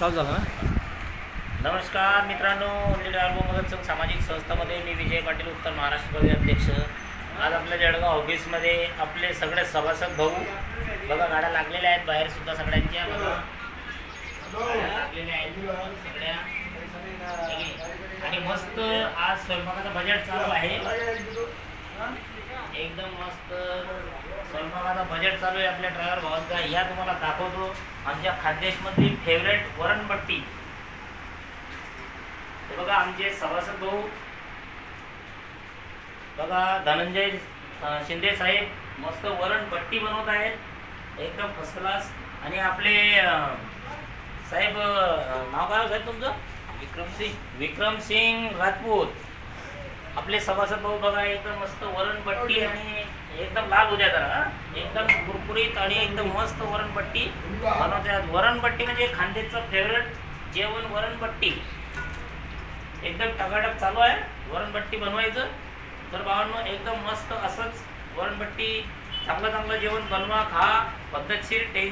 चालू झाला ना? नमस्कार मित्रांनो ओनली अल्बम मदत सामाजिक संस्थामध्ये मी विजय पाटील उत्तर महाराष्ट्र प्रदेश अध्यक्ष. आज आपल्या जळगाव ऑफिसमध्ये आपले सगळे सभासद भाऊ बघा गाड्या लागलेल्या आहेत बाहेर सुद्धा सगळ्यांच्या. बघा. गाड्या लागलेल्या आहेत सगळ्या. आणि मस्त आज स्वयंपाकाचं बजेट चालू आहे. एकदम मस्त. स्वयंपाकाचा बजेट चालू आहे आपल्या ड्रायव्हर भावांचा. या तुम्हाला दाखवतो. आमच्या खानदेशमधली फेवरेट वरणपट्टी हे बघा आमचे सभासद भाऊ. बघा धनंजय शिंदे साहेब मस्त वरणपट्टी बनवत आहेत. एकदम फर्स्ट क्लास आणि आपले साहेब नाव काय हो साहेब तुमचं? विक्रम सिंग. विक्रम सिंग राजपूत. आपले सभासद भाऊ बघा एकदम मस्त वरणपट्टी आणि एकदम लाल उद्या हा? एकदम कुरकुरीत आणि एकदम मस्त वरणपट्टी बनवतात वरणपट्टी म्हणजे खानदेशचं फेवरेट जेवण वरणपट्टी एकदम टकाटक चालू आहे वरणपट्टी बनवायचं. तर भावांनो एकदम मस्त असंच वरणपट्टी चांगलं चांगलं जेवण बनवा खा. पद्धतशीर टेन्शन